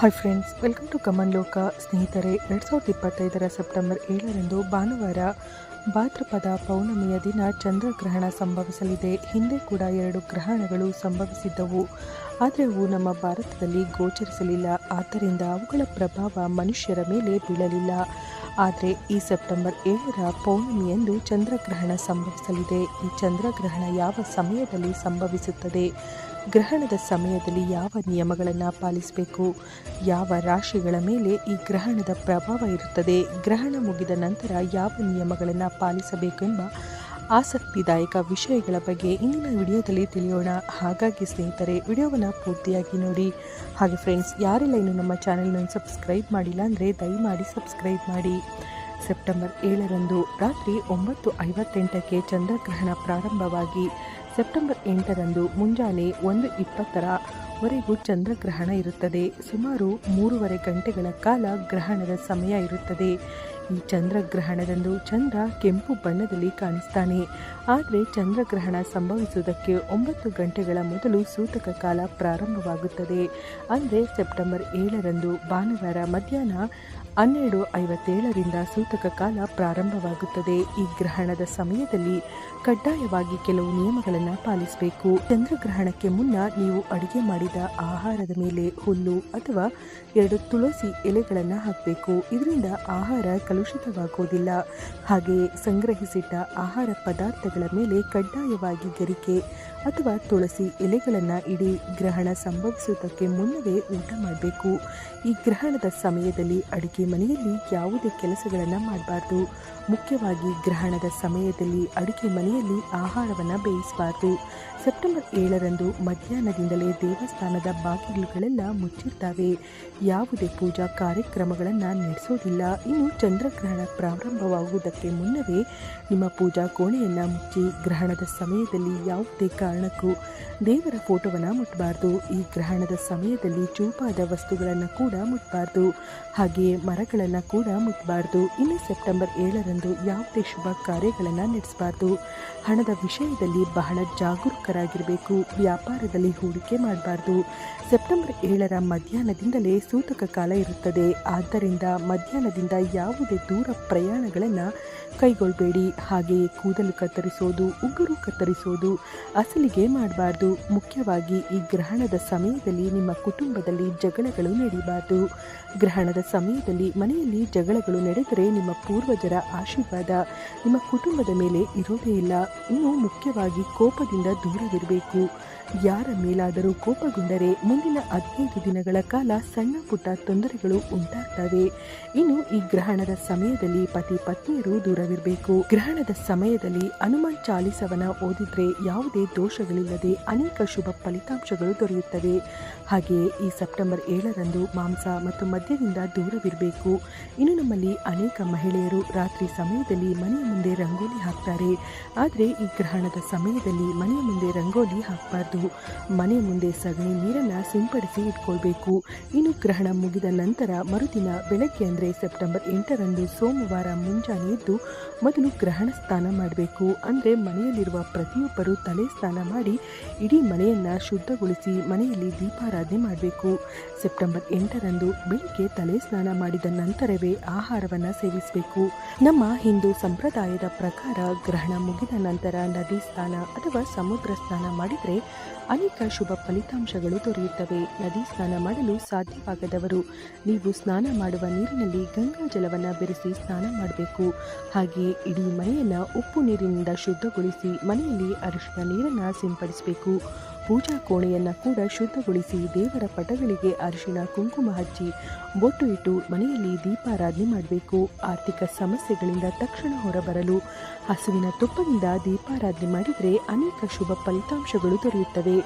Hi friends welcome to ಕಮನ್ ಲೋಕ ಸ್ನೇಹಿತರೆ, ಎರಡು ಸಾವಿರದ ಇಪ್ಪತ್ತೈದರ ಸೆಪ್ಟೆಂಬರ್ ಏಳರಂದು ಭಾನುವಾರ ಭಾದ್ರಪದ ಪೌರ್ಣಮಿಯ ದಿನ ಚಂದ್ರಗ್ರಹಣ ಸಂಭವಿಸಲಿದೆ. ಹಿಂದೆ ಕೂಡ ಎರಡು ಗ್ರಹಣಗಳು ಸಂಭವಿಸಿದ್ದವು. ಆದರೆ ಅವು ನಮ್ಮ ಭಾರತದಲ್ಲಿ ಗೋಚರಿಸಲಿಲ್ಲ. ಆದ್ದರಿಂದ ಅವುಗಳ ಪ್ರಭಾವ ಮನುಷ್ಯರ ಮೇಲೆ ಬೀಳಲಿಲ್ಲ. ಆದರೆ ಈ ಸೆಪ್ಟೆಂಬರ್ ಏಳರ ಪೌರ್ಣಿಮೆಯಂದು ಚಂದ್ರಗ್ರಹಣ ಸಂಭವಿಸಲಿದೆ. ಈ ಚಂದ್ರಗ್ರಹಣ ಯಾವ ಸಮಯದಲ್ಲಿ ಸಂಭವಿಸುತ್ತದೆ? ಗ್ರಹಣದ ಸಮಯದಲ್ಲಿ ಯಾವ ನಿಯಮಗಳನ್ನು ಪಾಲಿಸಬೇಕು? ಯಾವ ರಾಶಿಗಳ ಮೇಲೆ ಈ ಗ್ರಹಣದ ಪ್ರಭಾವ ಇರುತ್ತದೆ? ಗ್ರಹಣ ಮುಗಿದ ನಂತರ ಯಾವ ನಿಯಮಗಳನ್ನು ಪಾಲಿಸಬೇಕೆಂಬ ಆಸಕ್ತಿದಾಯಕ ವಿಷಯಗಳ ಬಗ್ಗೆ ಇಂದಿನ ವಿಡಿಯೋದಲ್ಲಿ ತಿಳಿಯೋಣ. ಹಾಗಾಗಿ ಸ್ನೇಹಿತರೆ, ವಿಡಿಯೋವನ್ನು ಪೂರ್ತಿಯಾಗಿ ನೋಡಿ. ಹಾಗೆ ಫ್ರೆಂಡ್ಸ್ ಯಾರೆಲ್ಲ ಇನ್ನು ನಮ್ಮ ಚಾನೆಲ್ನ ಸಬ್ಸ್ಕ್ರೈಬ್ ಮಾಡಿಲ್ಲ ಅಂದರೆ ದಯಮಾಡಿ ಸಬ್ಸ್ಕ್ರೈಬ್ ಮಾಡಿ. ಸೆಪ್ಟೆಂಬರ್ ಏಳರಂದು ರಾತ್ರಿ ಒಂಬತ್ತು ಐವತ್ತೆಂಟಕ್ಕೆ ಚಂದ್ರಗ್ರಹಣ ಪ್ರಾರಂಭವಾಗಿ ಸೆಪ್ಟೆಂಬರ್ ಎಂಟರಂದು ಮುಂಜಾನೆ ಒಂದು ಇಪ್ಪತ್ತರವರೆಗೂ ಚಂದ್ರಗ್ರಹಣ ಇರುತ್ತದೆ. ಸುಮಾರು ಮೂರುವರೆ ಗಂಟೆಗಳ ಕಾಲ ಗ್ರಹಣದ ಸಮಯ ಇರುತ್ತದೆ. ಈ ಚಂದ್ರಗ್ರಹಣದಂದು ಚಂದ್ರ ಕೆಂಪು ಬಣ್ಣದಲ್ಲಿ ಕಾಣಿಸ್ತಾನೆ. ಆದರೆ ಚಂದ್ರಗ್ರಹಣ ಸಂಭವಿಸುವುದಕ್ಕೆ ಒಂಬತ್ತು ಗಂಟೆಗಳ ಮೊದಲು ಸೂತಕ ಕಾಲ ಪ್ರಾರಂಭವಾಗುತ್ತದೆ. ಅಂದರೆ ಸೆಪ್ಟೆಂಬರ್ ಏಳರಂದು ಭಾನುವಾರ ಮಧ್ಯಾಹ್ನ ಹನ್ನೆರಡು ಐವತ್ತೇಳರಿಂದ ಸೂತಕ ಕಾಲ ಪ್ರಾರಂಭವಾಗುತ್ತದೆ. ಈ ಗ್ರಹಣದ ಸಮಯದಲ್ಲಿ ಕಡ್ಡಾಯವಾಗಿ ಕೆಲವು ನಿಯಮಗಳನ್ನು ಪಾಲಿಸಬೇಕು. ಚಂದ್ರಗ್ರಹಣಕ್ಕೆ ಮುನ್ನ ನೀವು ಅಡುಗೆ ಮಾಡಿದ ಆಹಾರದ ಮೇಲೆ ಹುಲ್ಲು ಅಥವಾ ಎರಡು ತುಳಸಿ ಎಲೆಗಳನ್ನು ಹಾಕಬೇಕು. ಇದರಿಂದ ಆಹಾರ ಕಲುಷಿತವಾಗುವುದಿಲ್ಲ. ಹಾಗೆಯೇ ಸಂಗ್ರಹಿಸಿಟ್ಟ ಆಹಾರ ಪದಾರ್ಥಗಳ ಮೇಲೆ ಕಡ್ಡಾಯವಾಗಿ ಗರಿಕೆ ಅಥವಾ ತುಳಸಿ ಎಲೆಗಳನ್ನು ಇಡೀ ಗ್ರಹಣ ಸಂಭವಿಸುವುದಕ್ಕೆ ಮುನ್ನವೇ ಊಟ ಮಾಡಬೇಕು. ಈ ಗ್ರಹಣದ ಸಮಯದಲ್ಲಿ ಅಡುಗೆ ಮನೆಯಲ್ಲಿ ಯಾವುದೇ ಕೆಲಸಗಳನ್ನು ಮಾಡಬಾರ್ದು. ಮುಖ್ಯವಾಗಿ ಗ್ರಹಣದ ಸಮಯದಲ್ಲಿ ಅಡುಗೆ ಮನೆಯಲ್ಲಿ ಆಹಾರವನ್ನು ಬೇಯಿಸಬಾರ್ದು. ಸೆಪ್ಟೆಂಬರ್ ಏಳರಂದು ಮಧ್ಯಾಹ್ನದಿಂದಲೇ ದೇವಸ್ಥಾನದ ಬಾಗಿಲುಗಳೆಲ್ಲ ಮುಚ್ಚಿರ್ತವೆ. ಯಾವುದೇ ಪೂಜಾ ಕಾರ್ಯಕ್ರಮಗಳನ್ನು ನಡೆಸೋದಿಲ್ಲ. ಇನ್ನು ಚಂದ್ರಗ್ರಹಣ ಪ್ರಾರಂಭವಾಗುವುದಕ್ಕೆ ಮುನ್ನವೇ ನಿಮ್ಮ ಪೂಜಾ ಕೋಣೆಯನ್ನು ಮುಚ್ಚಿ ಗ್ರಹಣದ ಸಮಯದಲ್ಲಿ ಯಾವುದೇ ಕಾರಣಕ್ಕೂ ದೇವರ ಫೋಟೋವನ್ನು ಮುಟ್ಟಬಾರ್ದು ಈ ಗ್ರಹಣದ ಸಮಯದಲ್ಲಿ ಚೂಪಾದ ವಸ್ತುಗಳನ್ನು ಕೂಡ ಮುಟ್ಟಬಾರ್ದು ಹಾಗೆಯೇ ಮರಗಳನ್ನು ಕೂಡ ಮುಟ್ಟಬಾರ್ದು ಇನ್ನು ಸೆಪ್ಟೆಂಬರ್ ಏಳರಂದು ಯಾವುದೇ ಶುಭ ಕಾರ್ಯಗಳನ್ನು ನಡೆಸಬಾರ್ದು. ಹಣದ ವಿಷಯದಲ್ಲಿ ಬಹಳ ಜಾಗರೂಕರಾಗಿರಬೇಕು ವ್ಯಾಪಾರದಲ್ಲಿ ಹೂಡಿಕೆ ಮಾಡಬಾರ್ದು. ಸೆಪ್ಟೆಂಬರ್ ಏಳರ ಮಧ್ಯಾಹ್ನದಿಂದಲೇ ಸೂತಕ ಕಾಲ ಇರುತ್ತದೆ. ಆದ್ದರಿಂದ ಮಧ್ಯಾಹ್ನದಿಂದ ಯಾವುದೇ ದೂರ ಪ್ರಯಾಣಗಳನ್ನು ಕೈಗೊಳ್ಳಬೇಡಿ ಹಾಗೆಯೇ ಕೂದಲು ಕತ್ತರಿಸೋದು, ಉಗುರು ಕತ್ತರಿಸೋದು, ಅಸಲಿಗೆ ಮಾಡಬಾರ್ದು. ಮುಖ್ಯವಾಗಿ ಈ ಗ್ರಹಣದ ಸಮಯದಲ್ಲಿ ನಿಮ್ಮ ಕುಟುಂಬದಲ್ಲಿ ಜಗಳಗಳು ನಡೆಯಬಾರ್ದು ಗ್ರಹಣದ ಸಮಯದಲ್ಲಿ ಮನೆಯಲ್ಲಿ ಜಗಳಗಳು ನಡೆದರೆ ನಿಮ್ಮ ಪೂರ್ವಜರ ಆಶೀರ್ವಾದ. ನಿಮ್ಮ ಕುಟುಂಬದ ಮೇಲೆ ಇರೋದೇ ಇಲ್ಲ. ಇನ್ನು ಮುಖ್ಯವಾಗಿ ಕೋಪದಿಂದ ದೂರವಿರಬೇಕು ಯಾರ ಮೇಲಾದರೂ ಕೋಪಗೊಂಡರೆ ಮುಂದಿನ ಹದಿನೈದು ದಿನಗಳ ಕಾಲ ಸಣ್ಣ ಪುಟ್ಟ ತೊಂದರೆಗಳು ಉಂಟಾಗ್ತವೆ. ಇನ್ನು ಈ ಗ್ರಹಣದ ಸಮಯದಲ್ಲಿ ಪತಿ ಪತ್ನಿಯರು ದೂರವಿರಬೇಕು. ಗ್ರಹಣದ ಸಮಯದಲ್ಲಿ ಹನುಮಾನ್ ಚಾಲಿಸವನ ಓದಿದ್ರೆ ಯಾವುದೇ ದೋಷಗಳಿಲ್ಲದೆ ಅನೇಕ ಶುಭ ಫಲಿತಾಂಶಗಳು ದೊರೆಯುತ್ತವೆ. ಹಾಗೆಯೇ ಈ ಸೆಪ್ಟೆಂಬರ್ ಏಳರಂದು ಮಾಂಸ ಮತ್ತು ಮದ್ಯದಿಂದ ದೂರವಿರಬೇಕು. ಇನ್ನು ನಮ್ಮಲ್ಲಿ ಅನೇಕ ಮಹಿಳೆಯರು ರಾತ್ರಿ ಸಮಯದಲ್ಲಿ ಮನೆಯ ಮುಂದೆ ರಂಗೋಲಿ ಹಾಕ್ತಾರೆ. ಆದರೆ ಈ ಗ್ರಹಣದ ಸಮಯದಲ್ಲಿ ಮನೆಯ ಮುಂದೆ ರಂಗೋಲಿ ಹಾಕಬಾರ್ದು. ಮನೆಯ ಮುಂದೆ ಸಗಣಿ ನೀರನ್ನು ಸಿಂಪಡಿಸಿ ಇಟ್ಕೊಳ್ಬೇಕು. ಇನ್ನು ಗ್ರಹಣ ಮುಗಿದ ನಂತರ ಮರುದಿನ ಬೆಳಗ್ಗೆ ಅಂದರೆ ಸೆಪ್ಟೆಂಬರ್ ಎಂಟರಂದು ಸೋಮವಾರ ಮುಂಜಾನೆ ಎದ್ದು ಮೊದಲು ಗ್ರಹಣ ಸ್ನಾನ ಮಾಡಬೇಕು. ಅಂದರೆ ಮನೆಯಲ್ಲಿರುವ ಪ್ರತಿಯೊಬ್ಬರು ತಲೆ ಸ್ನಾನ ಮಾಡಿ ಇಡೀ ಮನೆಯನ್ನ ಶುದ್ಧಗೊಳಿಸಿ ಮನೆಯಲ್ಲಿ ದೀಪಾರಾಧನೆ ಮಾಡಬೇಕು. ಸೆಪ್ಟೆಂಬರ್ ಎಂಟರಂದು ಬೆಳಿಗ್ಗೆ ತಲೆ ಸ್ನಾನ ಮಾಡಿದ ನಂತರವೇ ಆಹಾರವನ್ನು ಸೇವಿಸಬೇಕು. ನಮ್ಮ ಹಿಂದೂ ಸಂಪ್ರದಾಯದ ಪ್ರಕಾರ ಗ್ರಹಣ ಮುಗಿದ ನಂತರ ನದಿ ಸ್ನಾನ ಅಥವಾ ಸಮುದ್ರ ಸ್ನಾನ ಮಾಡಿದರೆ ಅನೇಕ ಶುಭ ಫಲಿತಾಂಶಗಳು ದೊರೆಯುತ್ತವೆ. ನದಿ ಸ್ನಾನ ಮಾಡಲು ಸಾಧ್ಯವಾಗದವರು. ನೀವು ಸ್ನಾನ ಮಾಡುವ ನೀರಿನಲ್ಲಿ ಗಂಗಾ ಜಲವನ್ನು ಬೆರೆಸಿ ಸ್ನಾನ ಮಾಡಬೇಕು. ಹಾಗೆಯೇ ಇಡೀ ಮನೆಯನ್ನು ಉಪ್ಪು ನೀರಿನಿಂದ ಶುದ್ಧಗೊಳಿಸಿ ಮನೆಯಲ್ಲಿ ಅರಿಶಿನ ನೀರನ್ನು ಸಿಂಪಡಿಸಬೇಕು. ಪೂಜಾ ಕೋಣೆಯನ್ನು ಕೂಡ ಶುದ್ಧಗೊಳಿಸಿ ದೇವರ ಪಟಗಳಿಗೆ ಅರಿಶಿನ ಕುಂಕುಮ ಹಚ್ಚಿ ಬೊಟ್ಟು ಇಟ್ಟು ಮನೆಯಲ್ಲಿ ದೀಪಾರಾಧನೆ ಮಾಡಬೇಕು. ಆರ್ಥಿಕ ಸಮಸ್ಯೆಗಳಿಂದ ತಕ್ಷಣ ಹೊರಬರಲು, ಹಸುವಿನ ತುಪ್ಪದಿಂದ ದೀಪಾರಾಧನೆ ಮಾಡಿದರೆ ಅನೇಕ ಶುಭ ಫಲಿತಾಂಶಗಳು ದೊರೆಯುತ್ತವೆ.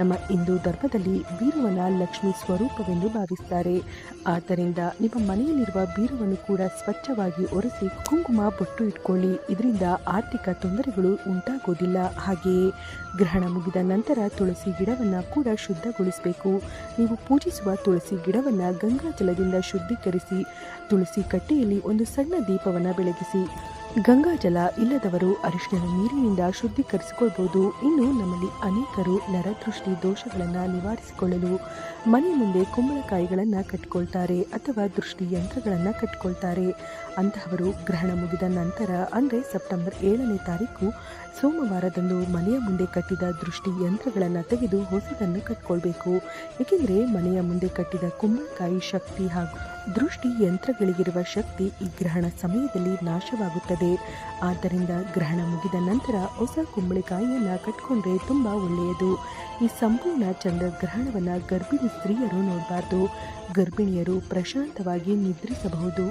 ನಮ್ಮ ಹಿಂದೂ ಧರ್ಮದಲ್ಲಿ ಬೀರುವನ ಲಕ್ಷ್ಮಿ ಸ್ವರೂಪವೆಂದು ಭಾವಿಸುತ್ತಾರೆ ಆದ್ದರಿಂದ ನಿಮ್ಮ ಮನೆಯಲ್ಲಿರುವ ಬೀರುವನ್ನು ಕೂಡ ಸ್ವಚ್ಛವಾಗಿ ಒರೆಸಿ ಕುಂಕುಮ, ಬೊಟ್ಟು ಇಟ್ಕೊಳ್ಳಿ. ಇದರಿಂದ ಆರ್ಥಿಕ ತೊಂದರೆಗಳು ಉಂಟಾಗೋದಿಲ್ಲ. ಹಾಗೆಯೇ ಗ್ರಹಣ ಮುಗಿದ ನಂತರ ತುಳಸಿ ಗಿಡವನ್ನು ಕೂಡ ಶುದ್ಧಗೊಳಿಸಬೇಕು. ನೀವು ಪೂಜಿಸುವ ತುಳಸಿ ಗಿಡವನ್ನು ಗಂಗಾ ಜಲದಿಂದ ಶುದ್ಧೀಕರಿಸಿ, ತುಳಸಿ ಕಟ್ಟೆಯಲ್ಲಿ ಒಂದು ಸಣ್ಣ ದೀಪವನ್ನು ಬೆಳಗಿಸಿ. ಗಂಗಾಜಲ ಇಲ್ಲದವರು ಅರಿಶಿನ ನೀರಿನಿಂದ ಶುದ್ಧೀಕರಿಸಿಕೊಳ್ಬಹುದು ಇನ್ನು ನಮ್ಮಲ್ಲಿ ಅನೇಕರು ನರದೃಷ್ಟಿ ದೋಷಗಳನ್ನು ನಿವಾರಿಸಿಕೊಳ್ಳಲು ಮನೆ ಮುಂದೆ ಕುಂಬಳಕಾಯಿಗಳನ್ನು ಕಟ್ಟಿಕೊಳ್ತಾರೆ ಅಥವಾ ದೃಷ್ಟಿ ಯಂತ್ರಗಳನ್ನು ಕಟ್ಟಿಕೊಳ್ತಾರೆ ಅಂತಹವರು ಗ್ರಹಣ ಮುಗಿದ ನಂತರ, ಅಂದರೆ ಸೆಪ್ಟೆಂಬರ್ ಏಳನೇ ತಾರೀಕು, ಸೋಮವಾರದಂದು ಮನೆಯ ಮುಂದೆ ಕಟ್ಟಿದ ದೃಷ್ಟಿ ಯಂತ್ರಗಳನ್ನು ತೆಗೆದು ಹೊಸದನ್ನು ಕಟ್ಕೊಳ್ಬೇಕು. ಏಕೆಂದರೆ ಮನೆಯ ಮುಂದೆ ಕಟ್ಟಿದ ಕುಂಬಳಕಾಯಿ ಶಕ್ತಿ ಹಾಗೂ ದೃಷ್ಟಿ ಯಂತ್ರಗಳಿಗಿರುವ ಶಕ್ತಿ ಈ ಗ್ರಹಣ ಸಮಯದಲ್ಲಿ ನಾಶವಾಗುತ್ತದೆ. ಆದ್ದರಿಂದ ಗ್ರಹಣ ಮುಗಿದ ನಂತರ ಹೊಸ ಕುಂಬಳಕಾಯಿಯನ್ನು ಕಟ್ಕೊಂಡ್ರೆ ತುಂಬ ಒಳ್ಳೆಯದು. ಈ ಸಂಪೂರ್ಣ ಚಂದ್ರಗ್ರಹಣವನ್ನು ಗರ್ಭಿಣಿ ಸ್ತ್ರೀಯರು ನೋಡಬಾರ್ದು. ಗರ್ಭಿಣಿಯರು ಪ್ರಶಾಂತವಾಗಿ ನಿದ್ರಿಸಬಹುದು.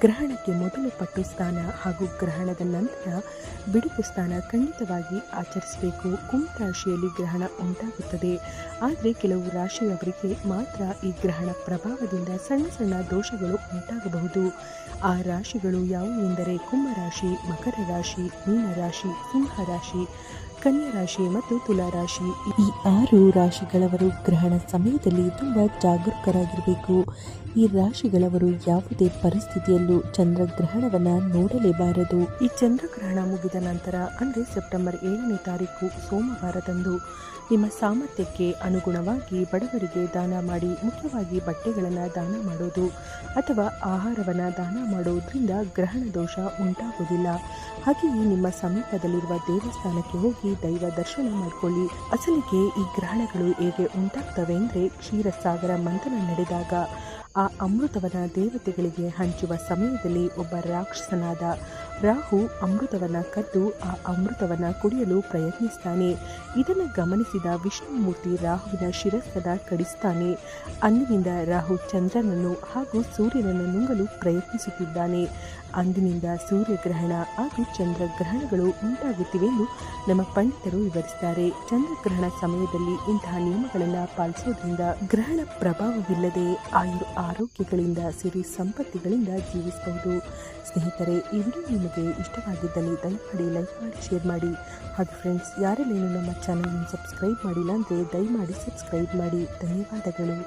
ಗ್ರಹಣಕ್ಕೆ ಮೊದಲು ಪಟ್ಟು ಸ್ಥಾನ ಹಾಗೂ ಗ್ರಹಣದ ನಂತರ ಬಿಡುಪು ಸ್ಥಾನ ಖಂಡಿತವಾಗಿ ಆಚರಿಸಬೇಕು. ಕುಂಭ ರಾಶಿಯಲ್ಲಿ ಗ್ರಹಣ ಉಂಟಾಗುತ್ತದೆ. ಆದರೆ ಕೆಲವು ರಾಶಿಯವರಿಗೆ ಮಾತ್ರ ಈ ಗ್ರಹಣ ಪ್ರಭಾವದಿಂದ ಸಣ್ಣ ಸಣ್ಣ ದೋಷಗಳು ಉಂಟಾಗಬಹುದು. ಆ ರಾಶಿಗಳು ಯಾವುವೆಂದರೆ ಕುಂಭ ರಾಶಿ ಮಕರ ರಾಶಿ ಮೀನ ರಾಶಿ ಸಿಂಹ ರಾಶಿ ಕನ್ಯಾ ರಾಶಿ ಮತ್ತು ತುಲಾ ರಾಶಿ. ಈ ಆರು ರಾಶಿಗಳವರು ಗ್ರಹಣ ಸಮಯದಲ್ಲಿ ತುಂಬ ಜಾಗರೂಕರಾಗಿರಬೇಕು. ಈ ರಾಶಿಗಳವರು ಯಾವುದೇ ಪರಿಸ್ಥಿತಿಯಲ್ಲೂ ಚಂದ್ರಗ್ರಹಣವನ್ನ ನೋಡಲೇಬಾರದು. ಈ ಚಂದ್ರಗ್ರಹಣ ಮುಗಿದ ನಂತರ, ಅಂದರೆ ಸೆಪ್ಟೆಂಬರ್ ಏಳನೇ ತಾರೀಕು, ಸೋಮವಾರದಂದು, ನಿಮ್ಮ ಸಾಮರ್ಥ್ಯಕ್ಕೆ ಅನುಗುಣವಾಗಿ ಬಡವರಿಗೆ ದಾನ ಮಾಡಿ, ಮುಖ್ಯವಾಗಿ ಬಟ್ಟೆಗಳನ್ನು ದಾನ ಮಾಡೋದು, ಅಥವಾ ಆಹಾರವನ್ನು ದಾನ ಮಾಡೋದ್ರಿಂದ ಗ್ರಹಣ ದೋಷ ಉಂಟಾಗುವುದಿಲ್ಲ. ಹಾಗೆಯೇ ನಿಮ್ಮ ಸಮೀಪದಲ್ಲಿರುವ ದೇವಸ್ಥಾನಕ್ಕೆ ಹೋಗಿ ದೈವ ದರ್ಶನ ಮಾಡಿಕೊಳ್ಳಿ. ಅಸಲಿಗೆ ಈ ಗ್ರಹಣಗಳು ಹೇಗೆ ಉಂಟಾಗ್ತವೆ ಅಂದರೆ ಕ್ಷೀರಸಾಗರ ಮಂಥನ ನಡೆದಾಗ. ಆ ಅಮೃತವನ ದೇವತೆಗಳಿಗೆ ಹಂಚುವ ಸಮಯದಲ್ಲಿ ಒಬ್ಬ ರಾಕ್ಷಸನಾದ ರಾಹು ಅಮೃತವನ್ನ ಕದ್ದು ಆ ಅಮೃತವನ್ನ ಕುಡಿಯಲು ಪ್ರಯತ್ನಿಸ್ತಾನೆ. ಇದನ್ನು ಗಮನಿಸಿದ ವಿಷ್ಣುಮೂರ್ತಿ ರಾಹುವಿನ ಶಿರಸ್ಸನ್ನು ಕಡಿಸ್ತಾನೆ. ಅಂದಿನಿಂದ ರಾಹು ಚಂದ್ರನನ್ನು ಹಾಗೂ ಸೂರ್ಯನನ್ನು ನುಂಗಲು ಪ್ರಯತ್ನಿಸುತ್ತಿದ್ದಾನೆ. ಅಂದಿನಿಂದ ಸೂರ್ಯಗ್ರಹಣ ಹಾಗೂ ಚಂದ್ರಗ್ರಹಣಗಳು ಉಂಟಾಗುತ್ತಿವೆ ಎಂದು ನಮ್ಮ ಪಂಡಿತರು ವಿವರಿಸಿದ್ದಾರೆ ಚಂದ್ರಗ್ರಹಣ ಸಮಯದಲ್ಲಿ ಇಂತಹ ನಿಯಮಗಳನ್ನು ಪಾಲಿಸುವುದರಿಂದ ಗ್ರಹಣ ಪ್ರಭಾವವಿಲ್ಲದೆ ಆಯುರ್ ಆರೋಗ್ಯಗಳಿಂದ, ಸಿರಿ ಸಂಪತ್ತಿಗಳಿಂದ ಜೀವಿಸಬಹುದು. ಸ್ನೇಹಿತರೆ, ಈ ವಿಡಿಯೋ ನಿಮಗೆ ಇಷ್ಟವಾಗಿದ್ದಲ್ಲಿ ದಯಮಾಡಿ ಲೈಕ್ ಮಾಡಿ ಶೇರ್ ಮಾಡಿ. ಹಾಗೂ ಫ್ರೆಂಡ್ಸ್ ಯಾರೆಲ್ಲೇನು ನಮ್ಮ ಚಾನಲ್ನ ಸಬ್ಸ್ಕ್ರೈಬ್ ಮಾಡಿಲ್ಲ ಅಂದರೆ ದಯಮಾಡಿ ಸಬ್ಸ್ಕ್ರೈಬ್ ಮಾಡಿ. ಧನ್ಯವಾದಗಳು.